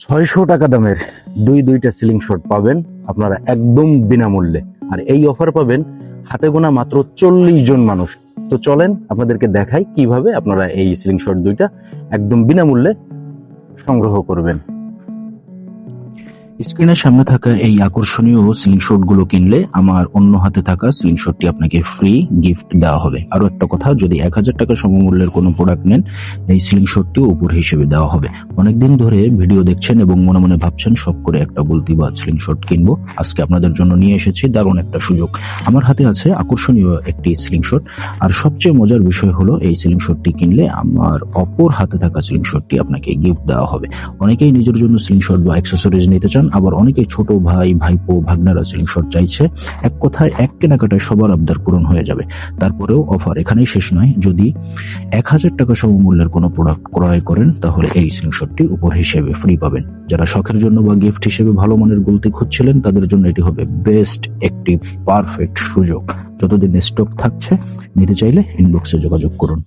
ছয়শো টাকা দামের দুই দুইটা সিলিং শট পাবেন আপনারা একদম বিনামূল্যে। আর এই অফার পাবেন হাতে গোনা মাত্র চল্লিশ জন মানুষ। তো চলেন আপনাদেরকে দেখাই কীভাবে আপনারা এই সিলিং শট দুইটা একদম বিনামূল্যে সংগ্রহ করবেন। স্ক্রিনের সামনে থাকা এই আকর্ষণীয় সিলিং শটগুলো কিনলে আমার অন্য হাতে থাকা সিলিং শটটি আপনাকে ফ্রি গিফট দেওয়া হবে। আরও একটা কথা, যদি এক হাজার টাকা সমমূল্যের কোনো প্রোডাক্ট নেন, এই সিলিং শটটি উপর হিসেবে দেওয়া হবে। অনেকদিন ধরে ভিডিও দেখছেন এবং মনে মনে ভাবছেন সব করে একটা বলতি বা সিলিং শট কিনবো। আজকে আপনাদের জন্য নিয়ে এসেছি, দারুণ একটা সুযোগ। আমার হাতে আছে আকর্ষণীয় একটি সিলিং শট আর সবচেয়ে মজার বিষয় হলো, এই সিলিং শটটি কিনলে আমার অপর হাতে থাকা সিলিং শটটি আপনাকে গিফট দেওয়া হবে। অনেকেই নিজের জন্য সিলিং শট বা অ্যাক্সেসরিজ নিতে চান আবার অনেকে ছোট ভাই, ভাইপো, ভাগনারা সিলিং শট চাইছে। এক কথায় এক কেনাকাটায় সবার আবদার পূরণ হয়ে যাবে। তারপরেও অফার এখানেই শেষ নয়। যদি এক হাজার টাকা সমমূল্যের কোনো প্রোডাক্ট ক্রয় করেন, তাহলে এই সিলিং শটটি উপর হিসেবে ফ্রি পাবেন। যারা শখের জন্য বা গিফট হিসেবে ভালো মানের গুলতি খুঁজছিলেন, তাদের জন্য এটি হবে বেস্ট একটি পারফেক্ট সুযোগ। যতদিন স্টক থাকছে, নিতে চাইলে ইনবক্সে যোগাযোগ করুন।